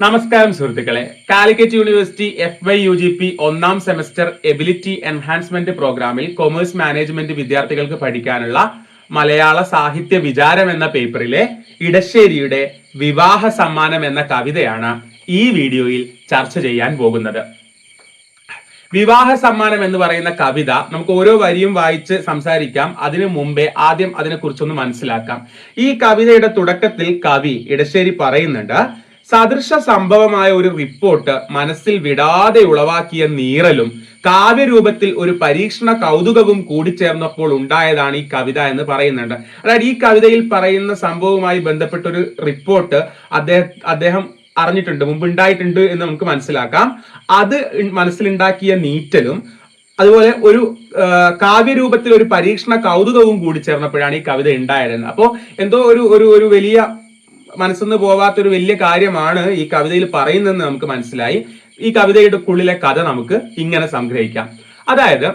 നമസ്കാരം സുഹൃത്തുക്കളെ. Calicut university F Y U G P ഒന്നാം സെമസ്റ്റർ എബിലിറ്റി എൻഹാൻസ്മെന്റ് പ്രോഗ്രാമിൽ കൊമേഴ്സ് മാനേജ്മെന്റ് വിദ്യാർത്ഥികൾക്ക് പഠിക്കാനുള്ള മലയാള സാഹിത്യ വിചാരം എന്ന പേപ്പറിലെ ഇടശ്ശേരിയുടെ വിവാഹ സമ്മാനം എന്ന കവിതയാണ് ഈ വീഡിയോയിൽ ചർച്ച ചെയ്യാൻ പോകുന്നത്. വിവാഹ സമ്മാനം എന്ന് പറയുന്ന കവിത നമുക്ക് ഓരോ വരിയും വായിച്ച് സംസാരിക്കാം. അതിനു മുമ്പേ ആദ്യം അതിനെക്കുറിച്ചൊന്ന് മനസ്സിലാക്കാം. ഈ കവിതയുടെ തുടക്കത്തിൽ കവി ഇടശ്ശേരി പറയുന്നുണ്ട് സദൃശ സംഭവമായ ഒരു റിപ്പോർട്ട് മനസ്സിൽ വിടാതെ ഉളവാക്കിയ നീറലും കാവ്യരൂപത്തിൽ ഒരു പരീക്ഷണ കൗതുകവും കൂടിച്ചേർന്നപ്പോൾ ഉണ്ടായതാണ് ഈ കവിത എന്ന് പറയുന്നുണ്ട്. അതായത് ഈ കവിതയിൽ പറയുന്ന സംഭവവുമായി ബന്ധപ്പെട്ട ഒരു റിപ്പോർട്ട് അദ്ദേഹം അദ്ദേഹം അറിഞ്ഞിട്ടുണ്ട് മുമ്പ് ഉണ്ടായിട്ടുണ്ട് എന്ന് നമുക്ക് മനസ്സിലാക്കാം. അത് മനസ്സിലുണ്ടാക്കിയ നീറ്റലും അതുപോലെ ഒരു കാവ്യരൂപത്തിൽ ഒരു പരീക്ഷണ കൗതുകവും കൂടി ചേർന്നപ്പോഴാണ് ഈ കവിത ഉണ്ടായിരുന്നത് അപ്പോൾ എന്തോ ഒരു ഒരു ഒരു വലിയ മനസ്സിന്ന് പോവാത്തൊരു വലിയ കാര്യമാണ് ഈ കവിതയിൽ പറയുന്നതെന്ന് നമുക്ക് മനസ്സിലായി. ഈ കവിതയുടെ ഉള്ളിലെ കഥ നമുക്ക് ഇങ്ങനെ സംഗ്രഹിക്കാം. അതായത്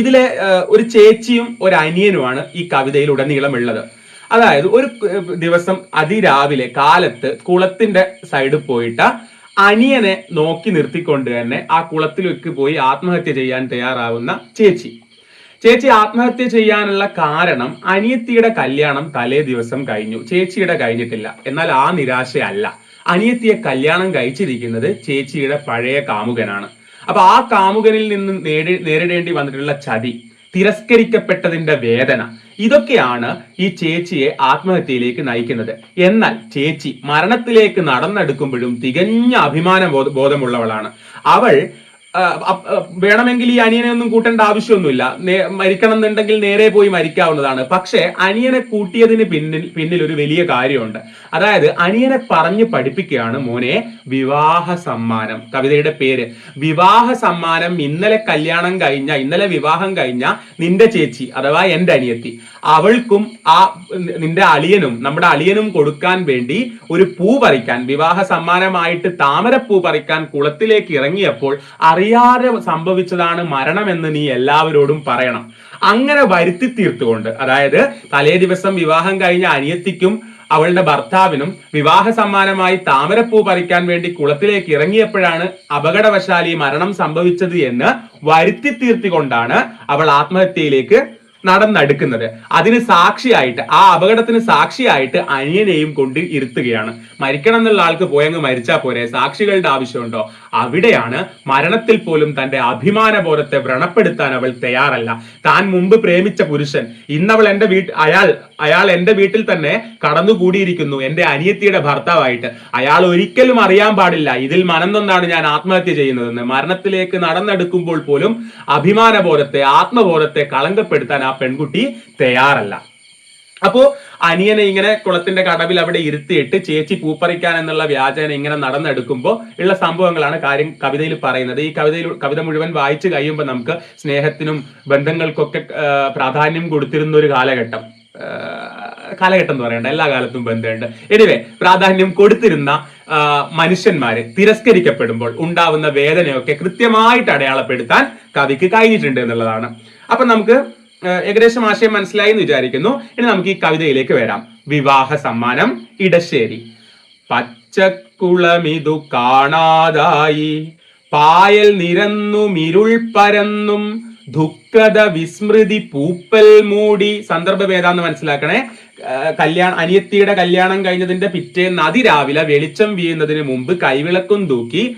ഇതിലെ ഒരു ചേച്ചിയും ഒരു അനിയനുമാണ് ഈ കവിതയിൽ ഉടനീളം ഉള്ളത് അതായത് ഒരു ദിവസം അതിരാവിലെ കാലത്ത് കുളത്തിന്റെ സൈഡിൽ പോയിട്ട് അനിയനെ നോക്കി നിർത്തിക്കൊണ്ട് തന്നെ ആ കുളത്തിലേക്ക് പോയി ആത്മഹത്യ ചെയ്യാൻ തയ്യാറാവുന്ന ചേച്ചി. ചേച്ചി ആത്മഹത്യ ചെയ്യാനുള്ള കാരണം അനിയത്തിയുടെ കല്യാണം തലേ ദിവസം കഴിഞ്ഞു. ചേച്ചിയുടെ കഴിഞ്ഞിട്ടില്ല. എന്നാൽ ആ നിരാശയല്ല. അനിയത്തിയെ കല്യാണം കഴിച്ചിരിക്കുന്നത് ചേച്ചിയുടെ പഴയ കാമുകനാണ്. അപ്പൊ ആ കാമുകനിൽ നിന്ന് നേടി നേരിടേണ്ടി വന്നിട്ടുള്ള ചതി തിരസ്കരിക്കപ്പെട്ടതിന്റെ വേദന ഇതൊക്കെയാണ് ഈ ചേച്ചിയെ ആത്മഹത്യയിലേക്ക് നയിക്കുന്നത്. എന്നാൽ ചേച്ചി മരണത്തിലേക്ക് നടന്നെടുക്കുമ്പോഴും തികഞ്ഞ അഭിമാന ബോധ- ബോധമുള്ളവളാണ്. അവൾ വേണമെങ്കിൽ ഈ അനിയനെ ഒന്നും കൂട്ടേണ്ട ആവശ്യമൊന്നുമില്ല. മരിക്കണം എന്നുണ്ടെങ്കിൽ നേരെ പോയി മരിക്കാവുന്നതാണ്. പക്ഷേ അനിയനെ കൂട്ടിയതിന് പിന്നിൽ പിന്നിൽ ഒരു വലിയ കാര്യമുണ്ട്. അതായത് അനിയനെ പറഞ്ഞ് പഠിപ്പിക്കുകയാണ് മോനെ വിവാഹ സമ്മാനം. കവിതയുടെ പേര്. വിവാഹ സമ്മാനം ഇന്നലെ കല്യാണം കഴിഞ്ഞ ഇന്നലെ വിവാഹം കഴിഞ്ഞ നിന്റെ ചേച്ചി അഥവാ എന്റെ അനിയത്തി. അവൾക്കും ആ നിന്റെ അളിയനും നമ്മുടെ അളിയനും കൊടുക്കാൻ വേണ്ടി ഒരു പൂ പറിക്കാൻ വിവാഹ സമ്മാനമായിട്ട് താമരപ്പൂ പറിക്കാൻ കുളത്തിലേക്ക് ഇറങ്ങിയപ്പോൾ അറിയാതെ സംഭവിച്ചതാണ് മരണം എന്ന് നീ എല്ലാവരോടും പറയണം. അങ്ങനെ വരുത്തി തീർത്തുകൊണ്ട് അതായത് തലേ ദിവസം വിവാഹം കഴിഞ്ഞ അനിയത്തിക്കും അവളുടെ ഭർത്താവിനും വിവാഹ സമ്മാനമായി താമരപ്പൂ പറിക്കാൻ വേണ്ടി കുളത്തിലേക്ക് ഇറങ്ങിയപ്പോഴാണ് അപകടവശാൽ ഈ മരണം സംഭവിച്ചത് എന്ന് വരുത്തി തീർത്തിക്കൊണ്ടാണ് അവൾ ആത്മഹത്യയിലേക്ക് നടന്നെടുക്കുന്നത്. അതിന് സാക്ഷിയായിട്ട് ആ അപകടത്തിന് സാക്ഷിയായിട്ട് അനിയനെയും കൊണ്ട് ഇരുത്തുകയാണ്. മരിക്കണം എന്നുള്ള ആൾക്ക് പോയങ്ങ് മരിച്ചാൽ പോരെ? സാക്ഷികളുടെ ആവശ്യമുണ്ടോ? അവിടെയാണ് മരണത്തിൽ പോലും തന്റെ അഭിമാന ബോധത്തെ വ്രണപ്പെടുത്താൻ അവൾ തയ്യാറല്ല. താൻ മുമ്പ് പ്രേമിച്ച പുരുഷൻ ഇന്നവൾ എന്റെ വീട്ടിൽ അയാൾ അയാൾ എന്റെ വീട്ടിൽ തന്നെ കടന്നുകൂടിയിരിക്കുന്നു എന്റെ അനിയത്തിയുടെ ഭർത്താവായിട്ട്. അയാൾ ഒരിക്കലും അറിയാൻ പാടില്ല ഇതിൽ മനന്നൊന്നാണ് ഞാൻ ആത്മഹത്യ ചെയ്യുന്നതെന്ന്. മരണത്തിലേക്ക് നടന്നെടുക്കുമ്പോൾ പോലും അഭിമാന ബോധത്തെ ആത്മബോധത്തെ കളങ്കപ്പെടുത്താൻ ആ പെൺകുട്ടി തയ്യാറല്ല. അപ്പോ അനിയനെ ഇങ്ങനെ കുളത്തിന്റെ കടവിൽ അവിടെ ഇരുത്തിയിട്ട് ചേച്ചി പൂപ്പറിക്കാൻ എന്നുള്ള വ്യാജന ഇങ്ങനെ നടന്നെടുക്കുമ്പോൾ ഉള്ള സംഭവങ്ങളാണ് കാര്യം കവിതയിൽ പറയുന്നത്. ഈ കവിതയിൽ കവിത മുഴുവൻ വായിച്ചു കഴിയുമ്പോൾ നമുക്ക് സ്നേഹത്തിനും ബന്ധങ്ങൾക്കൊക്കെ പ്രാധാന്യം കൊടുത്തിരുന്ന ഒരു കാലഘട്ടം. കാലഘട്ടം എന്ന് പറയണ്ട എല്ലാ കാലത്തും ബന്ധമുണ്ട്. എനിവേ പ്രാധാന്യം കൊടുത്തിരുന്ന മനുഷ്യന്മാരെ തിരസ്കരിക്കപ്പെടുമ്പോൾ ഉണ്ടാവുന്ന വേദനയൊക്കെ കൃത്യമായിട്ട് അടയാളപ്പെടുത്താൻ കവിക്ക് കഴിഞ്ഞിട്ടുണ്ട് എന്നുള്ളതാണ്. അപ്പൊ നമുക്ക് ഏകദേശം ആശയം മനസ്സിലായി എന്ന് വിചാരിക്കുന്നു. ഇനി നമുക്ക് ഈ കവിതയിലേക്ക് വരാം. വിവാഹ സമ്മാനം ഇടശ്ശേരി. പച്ചക്കുളമിതു കാണാതായി. പായൽ നിരന്നും ഇരുൾ പരന്നും ദുഃഖത വിസ്മൃതി പൂപ്പൽ മൂടി. സന്ദർഭം ഏതാന്ന് മനസ്സിലാക്കണേ. കല്യാണ അനിയത്തിയുടെ കല്യാണം കഴിഞ്ഞതിന്റെ പിറ്റേന്ന് അതിരാവിലെ വെളിച്ചം വീഴുന്നതിന് മുമ്പ് കൈവിളക്കും തൂക്കി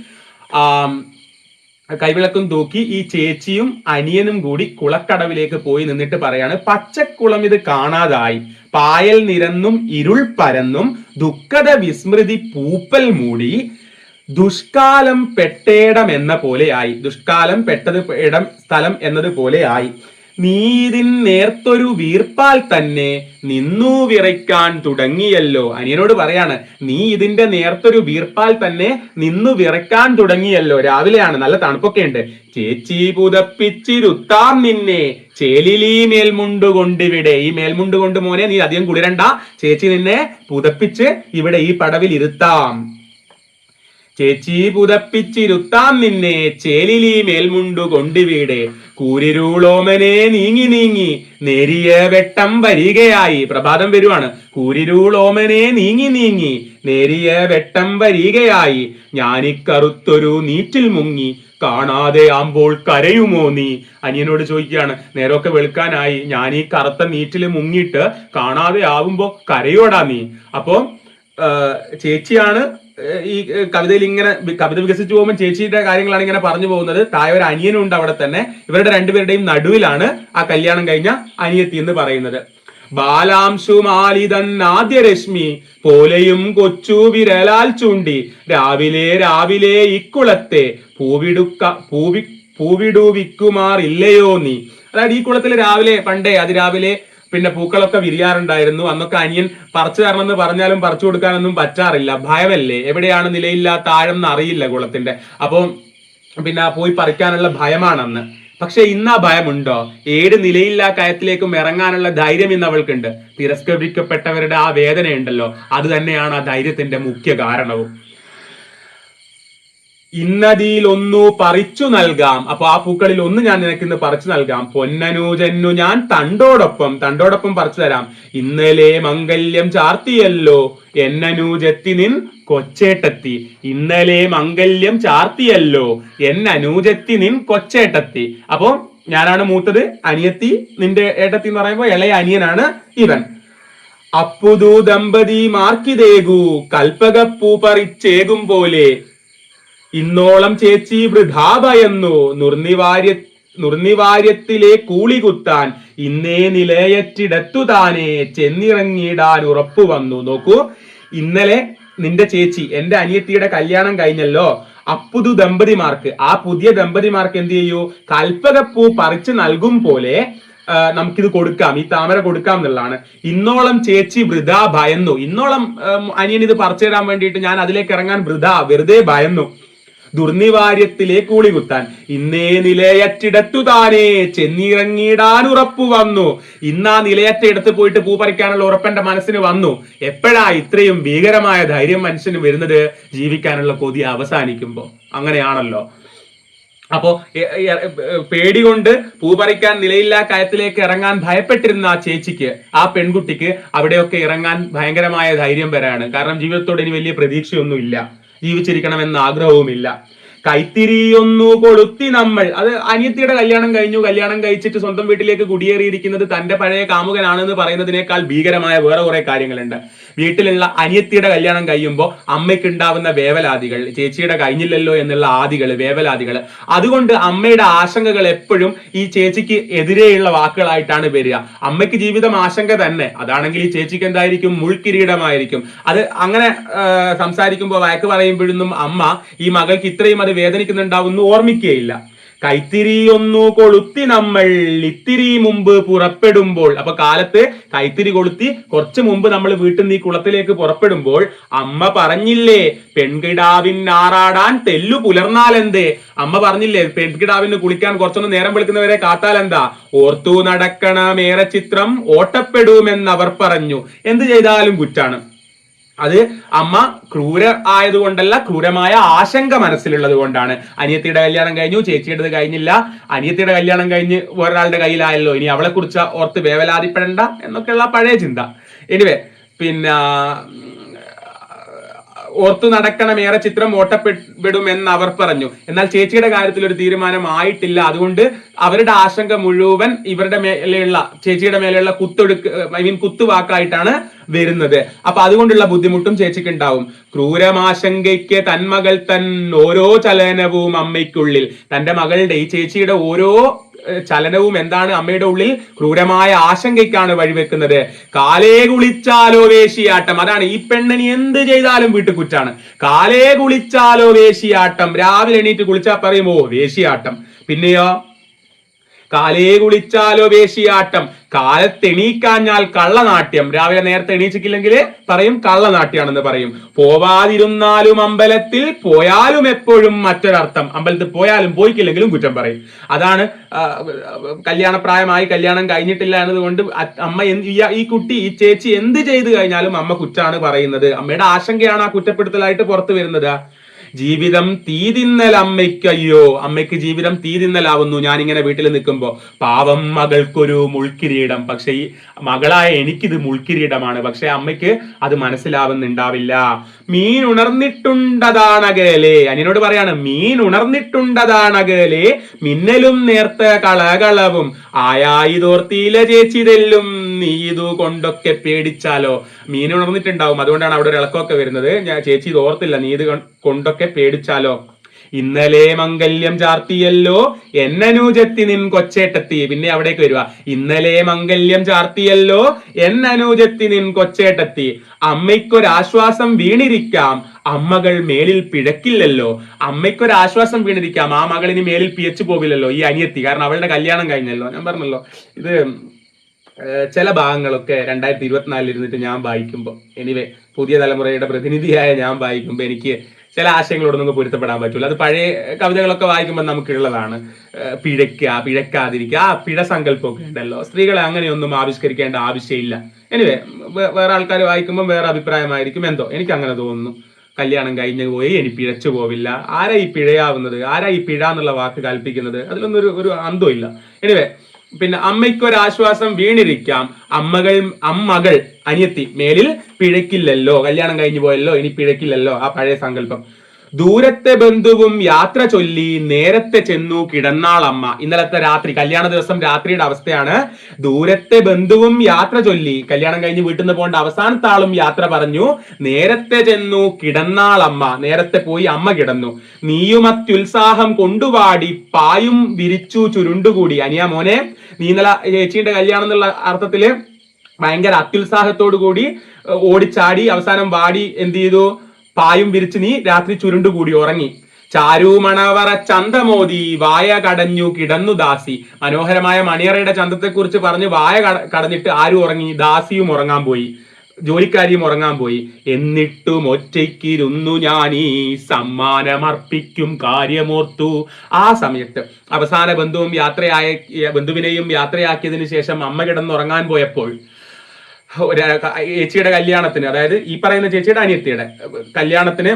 കൈവിളക്കും തൂക്കി ഈ ചേച്ചിയും അനിയനും കൂടി കുളക്കടവിലേക്ക് പോയി നിന്നിട്ട് പറയാണ് പച്ചക്കുളം ഇത് കാണാതായി. പായൽ നിരന്നും ഇരുൾ പരന്നും ദുഃഖത വിസ്മൃതി പൂപ്പൽ മൂടി. ദുഷ്കാലം പെട്ടേടം എന്ന പോലെയായി ദുഷ്കാലം പെട്ടത് ഇടം സ്ഥലം എന്നത് ആയി. നീതിൻ നേർത്തൊരു വീർപ്പാൽ തന്നെ നിന്നു വിറയ്ക്കാൻ തുടങ്ങിയല്ലോ. അനിയനോട് പറയാണ് നീ ഇതിന്റെ നേർത്തൊരു വീർപ്പാൽ തന്നെ നിന്നു വിറയ്ക്കാൻ തുടങ്ങിയല്ലോ. രാവിലെയാണ് നല്ല തണുപ്പൊക്കെ ഉണ്ട് ചേച്ചി പുതപ്പിച്ചിരുത്താം നിന്നെ. ചേലിലീ മേൽമുണ്ട് കൊണ്ടിവിടെ. ഈ മേൽമുണ്ട് കൊണ്ട് മോനെ നീ അധികം കുളിരണ്ട. ചേച്ചി നിന്നെ പുതപ്പിച്ച് ഇവിടെ ഈ പടവിൽ ഇരുത്താം ചേച്ചി പുതപ്പിച്ചിരുത്താം നിന്നെ. ചേലിലി മേൽമുണ്ടു കൊണ്ടുവീടെ. കൂരിരുളോമനെ നീങ്ങി നീങ്ങി നേരിയ വെട്ടം വരികയായി. പ്രഭാതം വരുവാണ്. കൂരിരുളോമനെ നീങ്ങി നീങ്ങി നേരിയ വെട്ടം വരികയായി. ഞാനിക്കറുത്തൊരു നീറ്റിൽ മുങ്ങി. കാണാതെ ആമ്പോൾ കരയുമോ നീ? അനിയനോട് ചോദിക്കുകയാണ്. നേരമൊക്കെ വെളുക്കാനായി. ഞാൻ ഈ കറുത്ത നീറ്റിൽ മുങ്ങിയിട്ട് കാണാതെ ആവുമ്പോ കരയോടാ നീ. അപ്പോ ആ, ചേച്ചിയാണ് ഈ കവിതയിൽ ഇങ്ങനെ കവിത വികസിച്ചു പോകുമ്പോൾ ചേച്ചിയുടെ കാര്യങ്ങളാണ് ഇങ്ങനെ പറഞ്ഞു പോകുന്നത്. താഴെ ഒരു അനിയനുണ്ട് അവിടെ തന്നെ. ഇവരുടെ രണ്ടുപേരുടെയും നടുവിലാണ് ആ കല്യാണം കഴിഞ്ഞ അനിയത്തി എന്ന് പറയുന്നത്. ബാലാംശുമാലിതൻ ആദ്യ രശ്മി പോലെയും കൊച്ചു വിരലാൽ ചൂണ്ടി രാവിലെ രാവിലെ ഇക്കുളത്തെ പൂവിടുക്ക പൂവി പൂവിടുവിക്കുമാറില്ലയോ നീ? അതായത് ഈ കുളത്തിൽ രാവിലെ പണ്ടേ അതിരാവിലെ പിന്നെ പൂക്കളൊക്കെ വിരിയാറുണ്ടായിരുന്നു. അന്നൊക്കെ അനിയൻ പറിച്ചു തരണമെന്ന് പറഞ്ഞാലും പറിച്ചു കൊടുക്കാനൊന്നും പറ്റാറില്ല. ഭയമല്ലേ? എവിടെയാണ് നിലയില്ല ആഴം എന്ന് അറിയില്ല കുളത്തിന്റെ. അപ്പം പിന്നെ പോയി പറിക്കാനുള്ള ഭയമാണെന്ന്. പക്ഷെ ഇന്ന് ആ ഭയമുണ്ടോ? ഏത് നിലയില്ലാ കയത്തിലേക്കും ഇറങ്ങാനുള്ള ധൈര്യം ഇന്ന് അവൾക്കുണ്ട്. തിരസ്കരിക്കപ്പെട്ടവരുടെ ആ വേദനയുണ്ടല്ലോ. അത് തന്നെയാണ് ആ ധൈര്യത്തിന്റെ മുഖ്യ കാരണവും. ഇന്നതിയിൽ ഒന്നു പറിച്ചു നൽകാം. അപ്പൊ ആ പൂക്കളിൽ ഒന്ന് ഞാൻ നിനക്ക് ഇന്ന് പറിച്ചു നൽകാം. പൊന്നനൂജന്നു ഞാൻ തണ്ടോടൊപ്പം തണ്ടോടൊപ്പം പറിച്ചു തരാം. ഇന്നലെ മംഗല്യം ചാർത്തിയല്ലോ എന്നനൂജത്തി നിൻ കൊച്ചേട്ടത്തി. ഇന്നലെ മംഗല്യം ചാർത്തിയല്ലോ എന്നനൂജത്തി നിൻ കൊച്ചേട്ടത്തി. അപ്പൊ ഞാനാണ് മൂത്തത് അനിയത്തി നിന്റെ ഏട്ടത്തി എന്ന് പറയുമ്പോ ഇളയ അനിയനാണ് ഇവൻ. അപ്പുതു ദമ്പതി മാർക്കിതേകു കൽപ്പകപ്പൂ പറിച്ചേകും പോലെ ഇന്നോളം ചേച്ചി വൃഥാ ഭയന്നു നുർനിവാര്യ നുർനിവാര്യത്തിലെ കൂളി കുത്താൻ ഇന്നേ നിലയറ്റിടത്തു താനെ ചെന്നിറങ്ങിയിടാൻ ഉറപ്പു വന്നു. നോക്കൂ ഇന്നലെ നിന്റെ ചേച്ചി എന്റെ അനിയത്തിയുടെ കല്യാണം കഴിഞ്ഞല്ലോ. അപ്പുതു ദമ്പതിമാർക്ക് ആ പുതിയ ദമ്പതിമാർക്ക് എന്ത് ചെയ്യൂ? കൽപ്പകപ്പൂ പറിച്ചു നൽകും പോലെ നമുക്കിത് കൊടുക്കാം. ഈ താമര കൊടുക്കാം എന്നുള്ളതാണ്. ഇന്നോളം ചേച്ചി വൃഥ ഭയന്നു. ഇന്നോളം അനിയൻ ഇത് പറിച്ചു തരാൻ വേണ്ടിയിട്ട് ഞാൻ അതിലേക്ക് ഇറങ്ങാൻ വൃഥ വെറുതെ ഭയന്നു. ദുർനിവാര്യത്തിലെ ഒളികുത്താൻ ഇന്നേ നിലയറ്റിടത്തു താനേ ചെന്നിറങ്ങിയിടാൻ ഉറപ്പു വന്നു. ഇന്നാ നിലയറ്റ എടുത്ത് പോയിട്ട് പൂ പറിക്കാനുള്ള ഉറപ്പെന്റെ മനസ്സിന് വന്നു. എപ്പോഴാ ഇത്രയും ഭീകരമായ ധൈര്യം മനുഷ്യന് വരുന്നത്? ജീവിക്കാനുള്ള കൊതി അവസാനിക്കുമ്പോ. അങ്ങനെയാണല്ലോ. അപ്പോ പേടി കൊണ്ട് പൂ പറിക്കാൻ നിലയില്ല കയത്തിലേക്ക് ഇറങ്ങാൻ ഭയപ്പെട്ടിരുന്ന ആ ചേച്ചിക്ക് ആ പെൺകുട്ടിക്ക് അവിടെയൊക്കെ ഇറങ്ങാൻ ഭയങ്കരമായ ധൈര്യം വരാണ്. കാരണം ജീവിതത്തോട് ഇനി വലിയ പ്രതീക്ഷയൊന്നും ഇല്ല ജീവിച്ചിരിക്കണമെന്ന ആഗ്രഹവുമില്ല. കൈത്തിരിയൊന്നു കൊളുത്തി നമ്മൾ. അത് അനിയത്തിയുടെ കല്യാണം കഴിഞ്ഞു. കല്യാണം കഴിച്ചിട്ട് സ്വന്തം വീട്ടിലേക്ക് കുടിയേറിയിരിക്കുന്നത് തന്റെ പഴയ കാമുകനാണെന്ന് പറയുന്നതിനേക്കാൾ ഭീകരമായ വേറെ കുറെ കാര്യങ്ങളുണ്ട്. വീട്ടിലുള്ള അനിയത്തിയുടെ കല്യാണം കഴിയുമ്പോൾ അമ്മയ്ക്ക് ഉണ്ടാവുന്ന വേവലാതികൾ ചേച്ചിയുടെ കഴിഞ്ഞില്ലല്ലോ എന്നുള്ള ആദികൾ വേവലാദികൾ അതുകൊണ്ട് അമ്മയുടെ ആശങ്കകൾ എപ്പോഴും ഈ ചേച്ചിക്ക് എതിരെയുള്ള വാക്കുകളായിട്ടാണ് വരിക. അമ്മയ്ക്ക് ജീവിതം ആശങ്ക തന്നെ. അതാണെങ്കിൽ ഈ ചേച്ചിക്ക് എന്തായിരിക്കും? മുൾക്കിരീടമായിരിക്കും. അത് അങ്ങനെ സംസാരിക്കുമ്പോൾ വഴക്ക് പറയുമ്പോഴൊന്നും അമ്മ ഈ മകൾക്ക് ഇത്രയും അത് വേദനിക്കുന്നുണ്ടാവും ഓർമ്മിക്കുകയില്ല കൈത്തിരിയൊന്നു കൊളുത്തി നമ്മൾ. ഇത്തിരി മുമ്പ് പുറപ്പെടുമ്പോൾ അപ്പൊ കാലത്ത് കൈത്തിരി കൊളുത്തി കുറച്ച് മുമ്പ് നമ്മൾ വീട്ടിൽ നിന്ന് ഈ കുളത്തിലേക്ക് പുറപ്പെടുമ്പോൾ അമ്മ പറഞ്ഞില്ലേ പെൺകിടാവിൻ ആറാടാൻ തെല്ലു പുലർന്നാലെന്ത് അമ്മ പറഞ്ഞില്ലേ പെൺകിടാവിന് കുളിക്കാൻ കുറച്ചൊന്ന് നേരം വെളുക്കുന്നവരെ കാത്താലെന്താ ഓർത്തു നടക്കണമേറെ ചിത്രം അവർ പറഞ്ഞു. എന്ത് ചെയ്താലും കുറ്റാണ്. അത് അമ്മ ക്രൂര ആയതുകൊണ്ടല്ല ക്രൂരമായ ആശങ്ക മനസ്സിലുള്ളത് കൊണ്ടാണ്. അനിയത്തിയുടെ കല്യാണം കഴിഞ്ഞു ചേച്ചിയുടെ കഴിഞ്ഞില്ല. അനിയത്തിയുടെ കല്യാണം കഴിഞ്ഞ് വേറൊരാളുടെ കയ്യിലായല്ലോ. ഇനി അവളെ കുറിച്ച് ഓർത്ത് വേവലാതിപ്പെടണ്ട എന്നൊക്കെയുള്ള പഴയ ചിന്ത. എനിവേ പിന്നെ ഓർത്തു നടക്കണം ഏറെ ചിത്രം ഓട്ടപ്പെടുമെന്ന് അവർ പറഞ്ഞു. എന്നാൽ ചേച്ചിയുടെ കാര്യത്തിൽ ഒരു തീരുമാനം ആയിട്ടില്ല അതുകൊണ്ട് അവരുടെ ആശങ്ക മുഴുവൻ ഇവരുടെ മേലെയുള്ള ചേച്ചിയുടെ മേലെയുള്ള കുത്തൊടുക്ക് ഐ മീൻ കുത്തുവാക്കായിട്ടാണ് വരുന്നത്. അപ്പൊ അതുകൊണ്ടുള്ള ബുദ്ധിമുട്ടും ചേച്ചിക്ക് ഉണ്ടാവും ക്രൂരമാശങ്കയ്ക്ക് തന്മകൾ തൻ ഓരോ ചലനവും അമ്മയ്ക്കുള്ളിൽ. തന്റെ മകളുടെ ഈ ചേച്ചിയുടെ ഓരോ ചലനവും എന്താണ് അമ്മയുടെ ഉള്ളിൽ? ക്രൂരമായ ആശങ്കയ്ക്കാണ് വഴിവെക്കുന്നത്. കാലേ കുളിച്ചാലോ വേശിയാട്ടം അതാണ് ഈ പെണ്ണിനി എന്ത് ചെയ്താലും വീട്ടു കുറ്റാണ് കാലേ കുളിച്ചാലോ വേശിയാട്ടം രാവിലെ എണീറ്റ് കുളിച്ചാൽ പറയുമോ വേശിയാട്ടം. പിന്നെയോ? കാലേ കുളിച്ചാലോ വേശിയാട്ടം. കാലത്തെണീക്കാഞ്ഞാൽ കള്ളനാട്യം. രാവിലെ നേരത്തെ എണീച്ചിട്ടില്ലെങ്കിൽ പറയും കള്ളനാട്യാണെന്ന് പറയും. പോവാതിരുന്നാലും അമ്പലത്തിൽ പോയാലും എപ്പോഴും മറ്റൊരർത്ഥം. അമ്പലത്തിൽ പോയാലും പോയിക്കില്ലെങ്കിലും കുറ്റം പറയും. അതാണ് കല്യാണപ്രായമായി കല്യാണം കഴിഞ്ഞിട്ടില്ല എന്നതുകൊണ്ട് അമ്മ ഈ- കുട്ടി ഈ ചേച്ചി എന്ത് ചെയ്തു കഴിഞ്ഞാലും അമ്മ കുറ്റാണ് പറയുന്നത്. അമ്മയുടെ ആശങ്കയാണ് ആ കുറ്റപ്പെടുത്തലായിട്ട് പുറത്തു വരുന്നത്. ജീവിതം തീ തിന്നൽ അമ്മയ്ക്ക് ജീവിതം തീ തിന്നലാവുന്നു ഞാനിങ്ങനെ വീട്ടിൽ നിൽക്കുമ്പോൾ പാവം മകൾക്കൊരു മുൾക്കിരീടം. പക്ഷേ ഈ മകളായ എനിക്കിത് മുൾക്കിരീടമാണ്. പക്ഷെ അമ്മയ്ക്ക് അത് മനസ്സിലാവുന്നുണ്ടാവില്ല. മീൻ ഉണർന്നിട്ടുണ്ടതാണകലെ. അനിയനോട് പറയാണ് മീൻ ഉണർന്നിട്ടുണ്ടതാണകലെ. മിന്നലും നേർത്ത കളകളവും ആയായി തോർത്തിയില ചേച്ചിതെല്ലും നീ ഇതു കൊണ്ടൊക്കെ പേടിച്ചാലോ? മീൻ ഉണർന്നിട്ടുണ്ടാവും. അതുകൊണ്ടാണ് അവിടെ ഒരു ഇളക്കമൊക്കെ വരുന്നത്. ഞാൻ ചേച്ചി ഇത് ഓർത്തില്ല. നീ ഇത് കൊണ്ടൊക്കെ പേടിച്ചാലോ? ഇന്നലെ മംഗല്യം ചാർത്തിയല്ലോ. എന്നനൂജത്തി നിൻ കൊച്ചേട്ടത്തി. പിന്നെ അവിടേക്ക് വരുവാ. ഇന്നലെ മംഗല്യം ചാർത്തിയല്ലോ. എന്നനൂജത്തി നിൻ കൊച്ചേട്ടത്തി. അമ്മയ്ക്കൊരാശ്വാസം വീണിരിക്കാം. അമ്മകൾ മേലിൽ പിഴക്കില്ലല്ലോ. അമ്മയ്ക്കൊരാശ്വാസം വീണിരിക്കാം. ആ മകൾ ഇനി മേലിൽ പിയച്ചു പോവില്ലല്ലോ. ഈ അനിയത്തി. കാരണം അവളുടെ കല്യാണം കഴിഞ്ഞല്ലോ. ഞാൻ പറഞ്ഞല്ലോ. ഇത് ചില ഭാഗങ്ങളൊക്കെ രണ്ടായിരത്തി ഇരുപത്തിനാലിൽ ഇരുന്നിട്ട് ഞാൻ വായിക്കുമ്പോൾ എനിവേ പുതിയ തലമുറയുടെ പ്രതിനിധിയായ ഞാൻ വായിക്കുമ്പോൾ എനിക്ക് ചില ആശയങ്ങളോടൊന്നും പൊരുത്തപ്പെടാൻ പറ്റില്ല അത് പഴയ കവിതകളൊക്കെ വായിക്കുമ്പോൾ നമുക്കുള്ളതാണ്. പിഴയ്ക്കുക പിഴക്കാതിരിക്കുക ആ പിഴ സങ്കല്പമൊക്കെ ഉണ്ടല്ലോ. സ്ത്രീകളെ അങ്ങനെയൊന്നും ആവിഷ്കരിക്കേണ്ട ആവശ്യമില്ല. എനിവേ വേറെ ആൾക്കാർ വായിക്കുമ്പോൾ വേറെ അഭിപ്രായമായിരിക്കും എന്തോ. എനിക്ക് അങ്ങനെ തോന്നുന്നു. കല്യാണം കഴിഞ്ഞു പോയി ഇനി പിഴച്ചു പോവില്ല. ആരാ ഈ പിഴയാവുന്നത്? ആരാ ഈ പിഴ എന്നുള്ള വാക്ക് കൽപ്പിക്കുന്നത്? അതിലൊന്നും ഒരു ഒരു അന്തവും ഇല്ല എനിവേ പിന്നെ അമ്മയ്ക്കൊരാശ്വാസം വീണിരിക്കാം. അമ്മകൾ അമ്മകൾ അനിയത്തി മേലിൽ പിഴക്കില്ലല്ലോ കല്യാണം കഴിഞ്ഞു പോയല്ലോ ഇനി പിഴക്കില്ലല്ലോ ആ പഴയ സങ്കല്പം. ദൂരത്തെ ബന്ധുവും യാത്ര ചൊല്ലി നേരത്തെ ചെന്നു കിടന്നാളമ്മ. ഇന്നലത്തെ രാത്രി കല്യാണ ദിവസം രാത്രിയുടെ അവസ്ഥയാണ്. ദൂരത്തെ ബന്ധുവും യാത്ര ചൊല്ലി കല്യാണം കഴിഞ്ഞ് വീട്ടിൽ നിന്ന് പോകേണ്ട അവസാനത്തെ ആളും യാത്ര പറഞ്ഞു നേരത്തെ ചെന്നു കിടന്നാളമ്മ. നേരത്തെ പോയി അമ്മ കിടന്നു. നീയും അത്യുത്സാഹം കൊണ്ടുപാടി പായും വിരിച്ചു ചുരുണ്ടുകൂടി. അനിയാ മോനെ നീ ചേച്ചിയുടെ കല്യാണം എന്നുള്ള അർത്ഥത്തിൽ ഭയങ്കര അത്യുത്സാഹത്തോടു കൂടി ഓടിച്ചാടി അവസാനം വാടി എന്ത് ചെയ്തു? പായും വിരിച്ച് നീ രാത്രി ചുരുണ്ടുകൂടി ഉറങ്ങി. ചാരുമണവറ ചന്തമോദി വായ കടഞ്ഞു കിടന്നു ദാസി. മനോഹരമായ മണിയറയുടെ ചന്തത്തെ കുറിച്ച് പറഞ്ഞ് വായ കട- കടഞ്ഞിട്ട് ആരും ഉറങ്ങി. ദാസിയും ഉറങ്ങാൻ പോയി. ജോലിക്കാരിയും ഉറങ്ങാൻ പോയി. എന്നിട്ടും ഒറ്റയ്ക്കിരുന്നു ഞാൻ ഈ സമ്മാനമർപ്പിക്കും കാര്യമോർത്തു. ആ സമയത്ത് അവസാന ബന്ധുവും യാത്രയായ ബന്ധുവിനെയും യാത്രയാക്കിയതിനു ശേഷം അമ്മ കിടന്നുറങ്ങാൻ പോയപ്പോൾ ചേച്ചിയുടെ കല്യാണത്തിന് അതായത് ഈ പറയുന്ന ചേച്ചിയുടെ അനിയത്തിയുടെ കല്യാണത്തിന്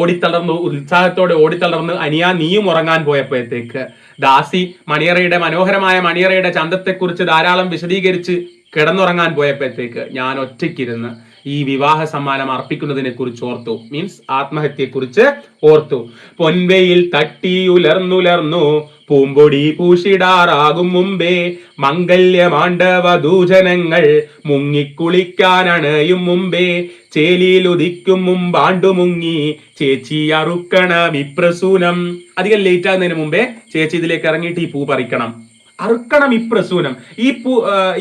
ഓടിത്തളർന്നു ഉത്സാഹത്തോടെ ഓടിത്തളർന്ന് അനിയ നീയും ഉറങ്ങാൻ പോയപ്പോഴത്തേക്ക് ദാസി മണിയറയുടെ മനോഹരമായ മണിയറയുടെ ചന്തത്തെക്കുറിച്ച് ധാരാളം വിശദീകരിച്ച് കിടന്നുറങ്ങാൻ പോയപ്പോഴത്തേക്ക് ഞാൻ ഒറ്റയ്ക്കിരുന്ന് ഈ വിവാഹ സമ്മാനം അർപ്പിക്കുന്നതിനെ കുറിച്ച് ഓർത്തു. മീൻസ് ആത്മഹത്യയെ കുറിച്ച് ഓർത്തു. പൊൻവയിൽ തട്ടി ഉലർന്നുലർന്നു പൂമ്പൊടി പൂശിടാറാകും മുമ്പേ മംഗല്യമാണ്ടവധൂജനങ്ങൾ മുങ്ങിക്കുളിക്കാനണയും മുമ്പേ ചേലിയിൽ ഉദിക്കും മുമ്പാണ്ടു മുങ്ങി ചേച്ചി അറുക്കണം ഇപ്രസൂനം അധികം ലേറ്റ് ആകുന്നതിന് മുമ്പേ ചേച്ചി ഇതിലേക്ക് ഇറങ്ങിയിട്ട് ഈ പൂ പറിക്കണം. അറുക്കണം ഇപ്രസൂനം ഈ പൂ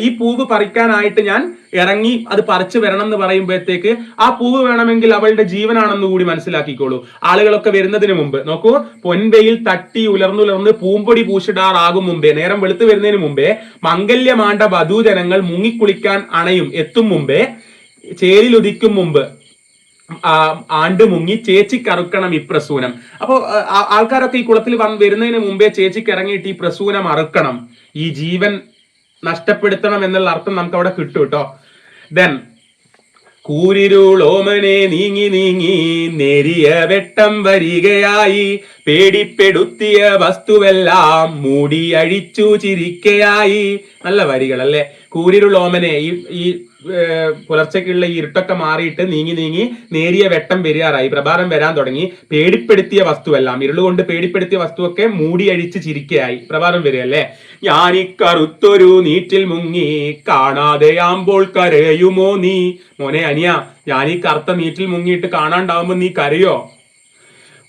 ഈ പൂവ് പറിക്കാനായിട്ട് ഞാൻ ഇറങ്ങി അത് പറിച്ചു വരണം എന്ന് പറയുമ്പോഴത്തേക്ക് ആ പൂവ് വേണമെങ്കിൽ അവളുടെ ജീവനാണെന്ന് കൂടി മനസ്സിലാക്കിക്കോളൂ. ആളുകളൊക്കെ വരുന്നതിന് മുമ്പ്. നോക്കൂ പൊൻവെയിൽ തട്ടി ഉലർന്നുലർന്ന് പൂമ്പൊടി പൂശിടാറാകും മുമ്പേ നേരം വെളുത്തു വരുന്നതിന് മുമ്പേ മംഗല്യമാണ്ട വധൂജനങ്ങൾ മുങ്ങിക്കുളിക്കാൻ അണയും എത്തും മുമ്പേ ചേരിലുദിക്കും മുമ്പ് ആണ്ട് മുങ്ങി ചേച്ചി കറുക്കണം ഈ പ്രസൂനം. അപ്പോ ആൾക്കാരൊക്കെ ഈ കുളത്തിൽ വന്ന് വരുന്നതിന് മുമ്പേ ചേച്ചിക്ക് ഇറങ്ങിയിട്ട് ഈ പ്രസൂനം അറുക്കണം. ഈ ജീവൻ നഷ്ടപ്പെടുത്തണം എന്നുള്ള അർത്ഥം നമുക്ക് അവിടെ കിട്ടും കേട്ടോ. ദെൻ കൂരിരുളോമനെ നീങ്ങി നീങ്ങി നേരിയ വെട്ടം വരികയായി. പേടിപ്പെടുത്തിയ വസ്തുവെല്ലാം മൂടി അഴിച്ചു ചിരിക്കയായി. നല്ല വരികൾ അല്ലെ കൂരിരുളോമനെ ഈ ഈ പുലർച്ചയ്ക്കുള്ള ഈ ഇരുട്ടൊക്കെ മാറിയിട്ട് നീങ്ങി നീങ്ങി നേരിയ വെട്ടം വരിയാറായി പ്രഭാതം വരാൻ തുടങ്ങി. പേടിപ്പെടുത്തിയ വസ്തുവെല്ലാം ഇരുളുകൊണ്ട് പേടിപ്പെടുത്തിയ വസ്തുവൊക്കെ മൂടിയഴിച്ച് ചിരിക്കയായി പ്രഭാതം വരികയല്ലേ? ഈ കറുത്തൊരു നീറ്റിൽ മുങ്ങി കാണാതെയാമ്പോൾ കരയുമോ നീ? മോനെ അനിയ ഞാനീ കറുത്ത നീറ്റിൽ മുങ്ങിയിട്ട് കാണാണ്ടാവുമ്പോ നീ കരയോ?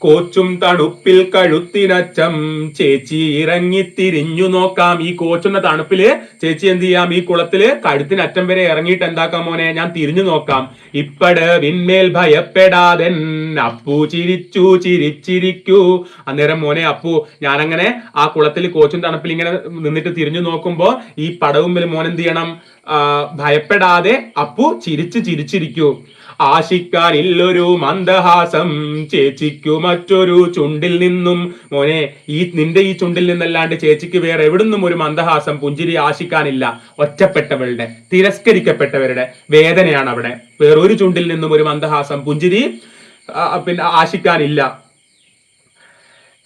കോച്ചും തണുപ്പിൽ കഴുത്തിനച്ചം ചേച്ചി ഇറങ്ങി തിരിഞ്ഞു നോക്കാം. ഈ കോച്ചുന്ന തണുപ്പിൽ. ചേച്ചി എന്ത് ചെയ്യാം? ഈ കുളത്തിൽ കഴുത്തിനറ്റം വരെ ഇറങ്ങിയിട്ട് എന്താക്കാം മോനെ? ഞാൻ തിരിഞ്ഞു നോക്കാം. ഇപ്പട് വിന്മേൽ ഭയപ്പെടാതെ അപ്പു ചിരിച്ചു ചിരിച്ചിരിക്കൂ. അന്നേരം മോനെ അപ്പു ഞാനങ്ങനെ ആ കുളത്തിൽ കോച്ചും തണുപ്പിൽ ഇങ്ങനെ നിന്നിട്ട് തിരിഞ്ഞു നോക്കുമ്പോ ഈ പടവുമ്പിൽ മോൻ എന്ത് ചെയ്യണം? ഭയപ്പെടാതെ അപ്പു ചിരിച്ച് ചിരിച്ചിരിക്കൂ. ആശിക്കാനില്ലൊരു മന്ദഹാസം. ചേച്ചിക്കു മറ്റൊരു ചുണ്ടിൽ നിന്നും. മോനെ ഈ നിന്റെ ഈ ചുണ്ടിൽ നിന്നല്ലാണ്ട് ചേച്ചിക്ക് വേറെ എവിടുന്നും ഒരു മന്ദഹാസം പുഞ്ചിരി ആശിക്കാനില്ല. ഒറ്റപ്പെട്ടവരുടെ തിരസ്കരിക്കപ്പെട്ടവരുടെ വേദനയാണ് അവിടെ വേറൊരു ചുണ്ടിൽ നിന്നും ഒരു മന്ദഹാസം പുഞ്ചിരി പിന്നെ ആശിക്കാനില്ല.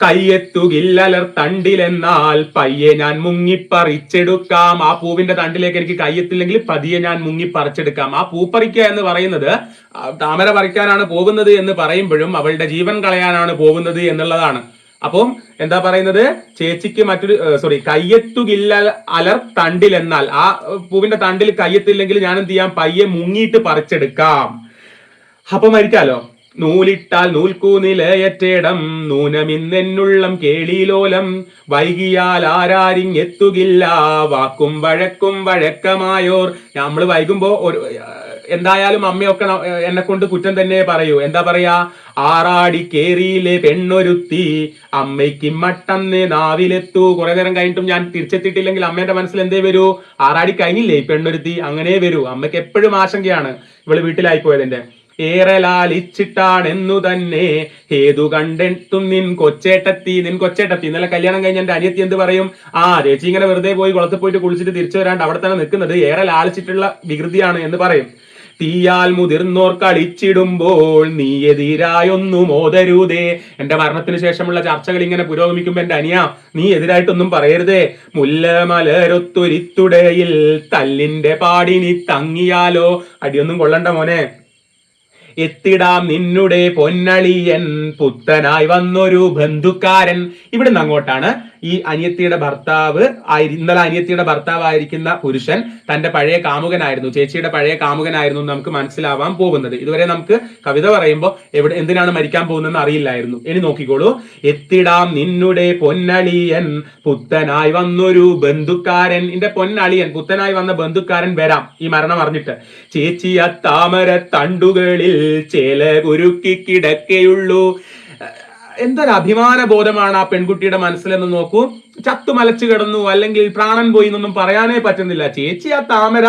കയ്യെത്തുകില്ലലർ തണ്ടിലെന്നാൽ പയ്യെ ഞാൻ മുങ്ങിപ്പറിച്ചെടുക്കാം. ആ പൂവിന്റെ തണ്ടിലേക്ക് എനിക്ക് കയ്യെത്തില്ലെങ്കിൽ പതിയെ ഞാൻ മുങ്ങിപ്പറിച്ചെടുക്കാം. ആ പൂ പറിക്കുക എന്ന് പറയുന്നത് താമര പറിക്കാനാണ് പോകുന്നത് എന്ന് പറയുമ്പോഴും അവളുടെ ജീവൻ കളയാനാണ് പോകുന്നത് എന്നുള്ളതാണ്. അപ്പം എന്താ പറയുന്നത്? ചേച്ചിക്ക് മറ്റൊരു സോറി കയ്യെത്തുകില്ല അലർ തണ്ടിലെന്നാൽ ആ പൂവിന്റെ തണ്ടിൽ കയ്യെത്തില്ലെങ്കിൽ ഞാൻ എന്ത് ചെയ്യാം? പയ്യെ മുങ്ങിയിട്ട് പറിച്ചെടുക്കാം. അപ്പൊ മരിക്കാലോ? നൂലിട്ടാൽ നൂൽക്കൂനിലയറ്റേടം നൂനമിന്നെന്നുള്ളം കേളിലോലം വൈകിയാൽ ആരാരിങ്ങെത്തുകില്ല വാക്കും വഴക്കും വഴക്കമായോർ. നമ്മൾ വൈകുമ്പോ ഒരു എന്തായാലും അമ്മയൊക്കെ എന്നെ കൊണ്ട് കുറ്റം തന്നെ പറയൂ. എന്താ പറയാ? ആറാടി കേറിയിലെ പെണ്ണൊരുത്തി അമ്മയ്ക്ക് മട്ടന്ന് നാവിലെത്തു. കുറെ നേരം കഴിഞ്ഞിട്ടും ഞാൻ തിരിച്ചെത്തിയിട്ടില്ലെങ്കിൽ അമ്മേന്റെ മനസ്സിൽ എന്തേ വരൂ? ആറാടി കഴിഞ്ഞില്ലേ പെണ്ണൊരുത്തി? അങ്ങനെ വരൂ. അമ്മയ്ക്ക് എപ്പോഴും ആശങ്കയാണ്. ഇവൾ വീട്ടിലായി പോയതിന്റെ. ഏറെ ലാലിച്ചിട്ടാണെന്നു തന്നെ. ഹേതു കണ്ടെത്തും നിൻ കൊച്ചേട്ടത്തി. നിൻ കൊച്ചേട്ടത്തി. ഇന്നലെ കല്യാണം കഴിഞ്ഞ എന്റെ അനിയത്തി എന്ത് പറയും? ആ ചേച്ചി ഇങ്ങനെ വെറുതെ പോയി കുളത്തിൽ പോയിട്ട് കുളിച്ചിട്ട് തിരിച്ചു വരാണ്ട് അവിടെ തന്നെ നിൽക്കുന്നത് ഏറെ ലാലിച്ചിട്ടുള്ള വികൃതിയാണ് എന്ന് പറയും. തീയാൽ മുതിർന്നോർ കളിച്ചിടുമ്പോൾ നീ എതിരായൊന്നും ഓതരുതേ എന്റെ മരണത്തിന് ശേഷമുള്ള ചർച്ചകൾ ഇങ്ങനെ പുരോഗമിക്കുമ്പോ എന്റെ അനിയ നീ എതിരായിട്ടൊന്നും പറയരുതേ. മുല്ല മലരൊത്തൊരിത്തുടയിൽ തല്ലിന്റെ പാടിനി തങ്ങിയാലോ? അടിയൊന്നും കൊള്ളണ്ട മോനെ. എത്തിടാം നിന്നുടെ പൊന്നളിയൻ പുത്തനായി വന്നൊരു ബന്ധുക്കാരൻ. ഇവിടുന്ന് അങ്ങോട്ടാണ് ഈ അനിയത്തിയുടെ ഭർത്താവ് ഇന്നലെ അനിയത്തിയുടെ ഭർത്താവായിരിക്കുന്ന പുരുഷൻ തന്റെ പഴയ കാമുകനായിരുന്നു. ചേച്ചിയുടെ പഴയ കാമുകനായിരുന്നു നമുക്ക് മനസ്സിലാവാൻ പോകുന്നത്. ഇതുവരെ നമുക്ക് കവിത പറയുമ്പോൾ എവിടെ എന്തിനാണ് മരിക്കാൻ പോകുന്നതെന്ന് അറിയില്ലായിരുന്നു. ഇനി നോക്കിക്കോളൂ. എത്തിടാം നിന്നുടെ പൊന്നളിയൻ പുത്തനായി വന്നൊരു ബന്ധുക്കാരൻ. എന്റെ പൊന്നളിയൻ പുത്തനായി വന്ന ബന്ധുക്കാരൻ വരാം. ഈ മരണം അറിഞ്ഞിട്ട്. ചേച്ചിയ താമര തണ്ടുകളിൽ ചേല കുരുക്കി കിടക്കയുള്ളൂ. എന്തൊരു അഭിമാന ബോധമാണ് ആ പെൺകുട്ടിയുടെ മനസ്സിലെന്ന് നോക്കൂ. ചത്തു മലച്ചു കിടന്നു അല്ലെങ്കിൽ പ്രാണൻ പോയി എന്നൊന്നും പറയാനേ പറ്റുന്നില്ല. ചേച്ചി ആ താമര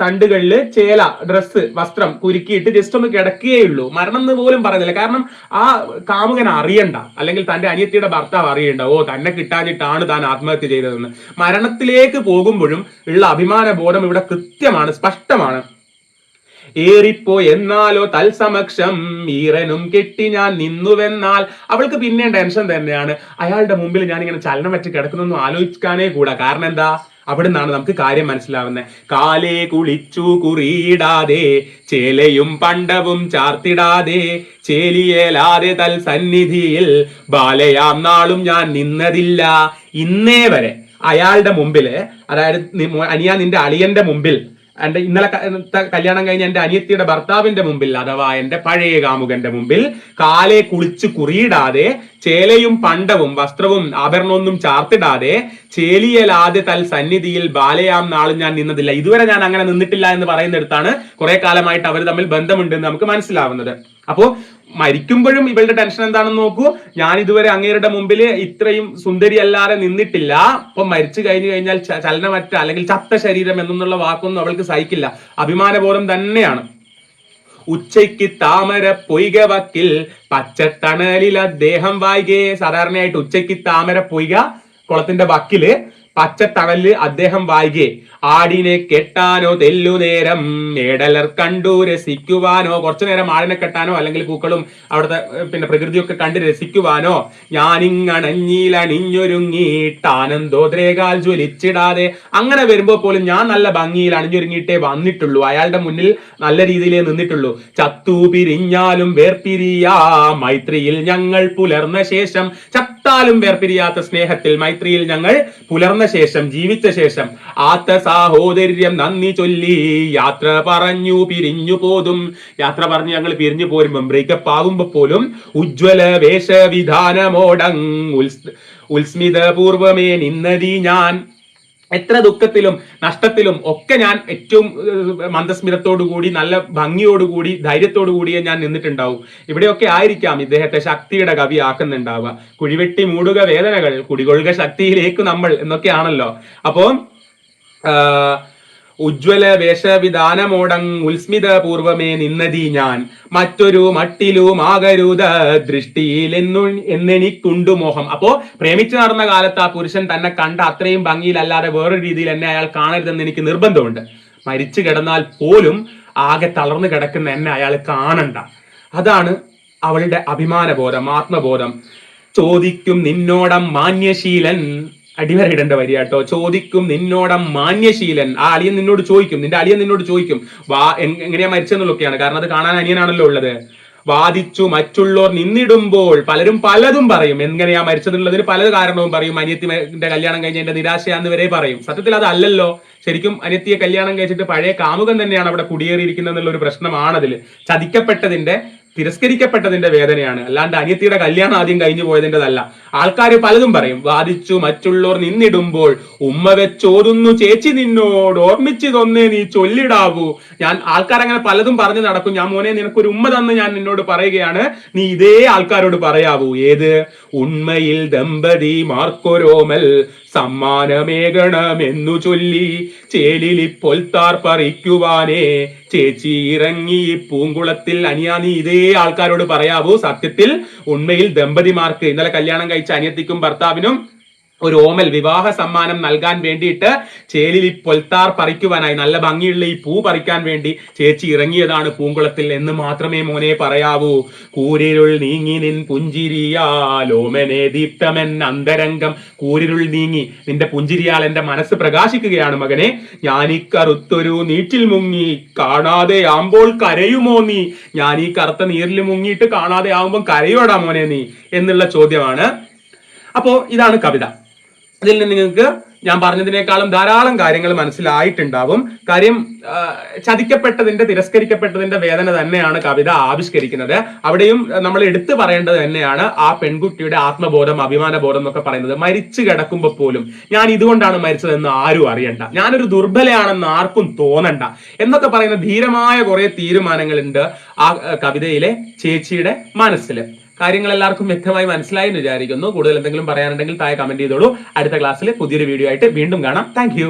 തണ്ടുകളിൽ ചേല ഡ്രസ്സ് വസ്ത്രം കുരുക്കിയിട്ട് ജസ്റ്റ് ഒന്ന് കിടക്കുകയുള്ളൂ മരണം എന്ന് പോലും പറയുന്നില്ല കാരണം ആ കാമുകൻ അറിയണ്ട. അല്ലെങ്കിൽ തന്റെ അനിയത്തിയുടെ ഭർത്താവ് അറിയണ്ട. ഓ തന്നെ കിട്ടാഞ്ഞിട്ടാണ് താൻ ആത്മഹത്യ ചെയ്തതെന്ന്. മരണത്തിലേക്ക് പോകുമ്പോഴും ഉള്ള അഭിമാന ബോധം ഇവിടെ കൃത്യമാണ് സ്പഷ്ടമാണ്. ഏറിപ്പോ എന്നാലോ തൽസമക്ഷം ഈറനും കെട്ടി ഞാൻ നിന്നുവെന്നാൽ. അവൾക്ക് പിന്നെ ടെൻഷൻ തന്നെയാണ്. അയാളുടെ മുമ്പിൽ ഞാൻ ഇങ്ങനെ ചലനം വെച്ച് കിടക്കുന്നൊന്നും ആലോചിക്കാനേ കൂടാ. കാരണം എന്താ? അവിടെ നിന്നാണ് നമുക്ക് കാര്യം മനസ്സിലാവുന്നത് കാലേ കുളിച്ചു കുറിയിടാതെ ചേലയും പണ്ടവും ചാർത്തിടാതെ ചേലിയേലാതെ തൽ സന്നിധിയിൽ ബാലയാം നാളും ഞാൻ നിന്നതില്ല. ഇന്നേ വരെ അയാളുടെ മുമ്പിൽ അതായത് അനിയ നിന്റെ അളിയന്റെ മുമ്പിൽ എന്റെ ഇന്നലെ കല്യാണം കഴിഞ്ഞ എന്റെ അനിയത്തിയുടെ ഭർത്താവിന്റെ മുമ്പിൽ അഥവാ എന്റെ പഴയ കാമുകന്റെ മുമ്പിൽ കാലെ കുളിച്ച് കുറിയിടാതെ ചേലയും പണ്ടവും വസ്ത്രവും ആഭരണമൊന്നും ചാർത്തിടാതെ ചേലിയലാതെ തൽ സന്നിധിയിൽ ബാലയാം നാളും ഞാൻ നിന്നതില്ല. ഇതുവരെ ഞാൻ അങ്ങനെ നിന്നിട്ടില്ല എന്ന് പറയുന്നിടത്താണ് കുറെ കാലമായിട്ട് അവർ തമ്മിൽ ബന്ധമുണ്ടെന്ന് നമുക്ക് മനസ്സിലാവുന്നത്. അപ്പോ മരിക്കുമ്പോഴും ഇവളുടെ ടെൻഷൻ എന്താണെന്ന് നോക്കൂ. ഞാൻ ഇതുവരെ അങ്ങേരുടെ മുമ്പിൽ ഇത്രയും സുന്ദരി അല്ലാതെ നിന്നിട്ടില്ല. അപ്പൊ മരിച്ചു കഴിഞ്ഞു കഴിഞ്ഞാൽ ചലനമറ്റ അല്ലെങ്കിൽ ചത്ത ശരീരം എന്നുള്ള വാക്കൊന്നും അവൾക്ക് സഹിക്കില്ല. അഭിമാനബോധം തന്നെയാണ്. ഉച്ചയ്ക്ക് താമര പൊയ്ക വക്കിൽ പച്ചത്തണലിൽ അദ്ദേഹം വായികേ സാധാരണയായിട്ട് ഉച്ചയ്ക്ക് താമര പൊയ്ക കുളത്തിന്റെ വക്കിൽ പച്ചത്തണലിൽ അദ്ദേഹം വായികെ ആടിനെ കെട്ടാനോ തെല്ലു നേരം മേടലർ കണ്ടു രസിക്കുവാനോ കുറച്ചു നേരം ആടിനെ കെട്ടാനോ അല്ലെങ്കിൽ പൂക്കളും അവിടുത്തെ പിന്നെ പ്രകൃതിയൊക്കെ കണ്ട് രസിക്കുവാനോ ഞാനിങ്ങണഞ്ഞിലണിഞ്ഞൊരുങ്ങിയിട്ടാനന്ദോദ്രേകാൽ ജ്വലിച്ചിടാതെ. അങ്ങനെ വരുമ്പോ പോലും ഞാൻ നല്ല ഭംഗിയിൽ അണിഞ്ഞൊരുങ്ങിയിട്ടേ വന്നിട്ടുള്ളൂ. അയാളുടെ മുന്നിൽ നല്ല രീതിയിലേ നിന്നിട്ടുള്ളൂ. ചത്തു പിരിഞ്ഞാലും വേർപിരിയാ മൈത്രിയിൽ ഞങ്ങൾ പുലർന്ന ശേഷം ചത്താലും വേർപിരിയാത്ത സ്നേഹത്തിൽ മൈത്രിയിൽ ഞങ്ങൾ പുലർന്ന ശേഷം ജീവിച്ച ശേഷം ആത്ത സാഹോദര്യം നന്ദി ചൊല്ലി യാത്ര പറഞ്ഞു പിരിഞ്ഞു പോതും. യാത്ര പറഞ്ഞു ഞങ്ങൾ പിരിഞ്ഞു പോരുമ്പം ബ്രേക്കപ്പ് ആകുമ്പോ പോലും ഉജ്ജ്വല വേഷവിധാനമോടങ് ഉൽസ്മിത പൂർവമേ നിന്നതി ഞാൻ. എത്ര ദുഃഖത്തിലും നഷ്ടത്തിലും ഒക്കെ ഞാൻ ഏറ്റവും ഏഹ്, മന്ദസ്മിതത്തോടു കൂടി നല്ല ഭംഗിയോടുകൂടി ധൈര്യത്തോടു കൂടിയേ ഞാൻ നിന്നിട്ടുണ്ടാവും. ഇവിടെയൊക്കെ ആയിരിക്കാം ഇദ്ദേഹത്തെ ശക്തിയുടെ കവി ആക്കുന്നുണ്ടാവുക. കുഴിവെട്ടി മൂടുക വേദനകൾ കുടികൊള്ളുക ശക്തിയിലേക്ക് നമ്മൾ എന്നൊക്കെയാണല്ലോ. അപ്പോ ആഹ്, ഉജ്ജ്വല വേഷവിധാനമോടങ് ഉത്സ്മിത പൂർവമേ നിന്നതി ഞാൻ. മറ്റൊരു മട്ടിലുമാകരുത് ദൃഷ്ടിയിൽ എന്നു എന്നെനിക്കുണ്ടു മോഹം. അപ്പോ പ്രേമിച്ചു നടന്ന കാലത്ത് ആ പുരുഷൻ തന്നെ കണ്ട അത്രയും ഭംഗിയിലല്ലാതെ വേറൊരു രീതിയിൽ എന്നെ അയാൾ കാണരുതെന്ന് എനിക്ക് നിർബന്ധമുണ്ട്. മരിച്ചു കിടന്നാൽ പോലും ആകെ തളർന്നു കിടക്കുന്ന എന്നെ അയാൾ കാണണ്ട. അതാണ് അവളുടെ അഭിമാനബോധം ആത്മബോധം. ചോദിക്കും നിന്നോടം മാന്യശീലൻ അടിവരയിടേണ്ട കേട്ടോ ചോദിക്കും നിന്നോട മാന്യശീലൻ. ആ അളിയൻ നിന്നോട് ചോദിക്കും. നിന്റെ അളിയൻ നിന്നോട് ചോദിക്കും. വാ എങ്ങനെയാ മരിച്ചെന്നുള്ളൊക്കെയാണ് കാരണം അത് കാണാൻ അനിയനാണല്ലോ ഉള്ളത്. വാദിച്ചു മറ്റുള്ളവർ നിന്നിടുമ്പോൾ പലരും പലതും പറയും. എങ്ങനെയാ മരിച്ചതെന്നുള്ളതിന് പല കാരണവും പറയും. അനിയത്തിന്റെ കല്യാണം കഴിഞ്ഞ എന്റെ നിരാശയാന്ന് വരെ പറയും. സത്യത്തിൽ അതല്ലല്ലോ ശരിക്കും അനിയത്തിയെ കല്യാണം കഴിച്ചിട്ട് പഴയ കാമുകൻ തന്നെയാണ് അവിടെ കുടിയേറിയിരിക്കുന്നത് എന്നുള്ള ഒരു പ്രശ്നമാണതിൽ ചതിക്കപ്പെട്ടതിന്റെ തിരസ്കരിക്കപ്പെട്ടതിന്റെ വേദനയാണ്. അല്ലാണ്ട് അനിയത്തിയുടെ കല്യാണം ആദ്യം കഴിഞ്ഞു പോയതിന്റെതല്ല ആൾക്കാർ പലതും പറയും വാദിച്ചു മറ്റുള്ളവർ നിന്നിടുമ്പോൾ ഉമ്മ വെച്ചോതുന്നു ചേച്ചി നിന്നോട് ഓർമ്മിച്ചു തൊന്നേ നീ ചൊല്ലിടാവൂ. ഞാൻ ആൾക്കാർ അങ്ങനെ പലതും പറഞ്ഞു നടക്കും. ഞാൻ മോനെ നിനക്കൊരു ഉമ്മ തന്ന് ഞാൻ നിന്നോട് പറയുകയാണ്. നീ ഇതേ ആൾക്കാരോട് പറയാവൂ. ഏത്? ഉണ്മയിൽ ദമ്പതി മാർക്കൊരോമൽ സമ്മാനമേകണമെന്നു ചൊല്ലി ചേലിലിപ്പോൾ താർ പറിക്കുവാനേ. ചേച്ചി ഇറങ്ങി പൂങ്കുളത്തിൽ അനിയാ നീ ഇതേ ആൾക്കാരോട് പറയാവൂ. സത്യത്തിൽ ഉണ്മയിൽ ദമ്പതിമാർക്ക് ഇന്നലെ കല്യാണം കഴിച്ച അനിയത്തിക്കും ഭർത്താവിനും ഒരു ഓമൽ വിവാഹ സമ്മാനം നൽകാൻ വേണ്ടിയിട്ട് ചേലിൽ ഈ പൊൽത്താർ പറിക്കുവാനായി നല്ല ഭംഗിയുള്ള ഈ പൂ പറിക്കാൻ വേണ്ടി ചേച്ചി ഇറങ്ങിയതാണ് പൂങ്കുളത്തിൽ എന്ന് മാത്രമേ മോനെ പറയാവൂ. കൂരിരുൾ നീങ്ങി നിൻ പുഞ്ചിരിയാലോമനെ ദീപ്തമെൻ അന്തരംഗം. കൂരിരുൾ നീങ്ങി നിന്റെ പുഞ്ചിരിയാൽ എന്റെ മനസ്സ് പ്രകാശിക്കുകയാണ് മകനെ. ഈ കറുത്തൊരു നീറ്റിൽ മുങ്ങി കാണാതെ ആകുമ്പോൾ കരയുമോ നീ? ഞാൻ ഈ കറുത്ത നീരിൽ മുങ്ങിയിട്ട് കാണാതെ ആവുമ്പോൾ കരയോടാ മോനെ നീ? എന്നുള്ള ചോദ്യമാണ്. അപ്പോ ഇതാണ് കവിത. ഇതിൽ നിന്ന് നിങ്ങൾക്ക് ഞാൻ പറഞ്ഞതിനേക്കാളും ധാരാളം കാര്യങ്ങൾ മനസ്സിലായിട്ടുണ്ടാവും. കാര്യം ചതിക്കപ്പെട്ടതിന്റെ തിരസ്കരിക്കപ്പെട്ടതിന്റെ വേദന തന്നെയാണ് കവിത ആവിഷ്കരിക്കുന്നത്. അവിടെയും നമ്മൾ എടുത്തു പറയേണ്ടത് തന്നെയാണ് ആ പെൺകുട്ടിയുടെ ആത്മബോധം അഭിമാനബോധം എന്നൊക്കെ പറയുന്നത്. മരിച്ചു കിടക്കുമ്പോൾ പോലും ഞാൻ ഇതുകൊണ്ടാണ് മരിച്ചതെന്ന് ആരും അറിയണ്ട. ഞാനൊരു ദുർബലയാണെന്ന് ആർക്കും തോന്നണ്ട. എന്നൊക്കെ പറയുന്ന ധീരമായ കുറെ തീരുമാനങ്ങളുണ്ട് ആ, കവിതയിലെ ചേച്ചിയുടെ മനസ്സിൽ കാര്യങ്ങൾ എല്ലാവർക്കും വ്യക്തമായി മനസ്സിലായി എന്ന് വിചാരിക്കുന്നു. കൂടുതൽ എന്തെങ്കിലും പറയാനുണ്ടെങ്കിൽ താഴെ കമന്റ് ചെയ്തോളൂ. അടുത്ത ക്ലാസ്സിൽ പുതിയൊരു വീഡിയോ ആയിട്ട് വീണ്ടും കാണാം. താങ്ക്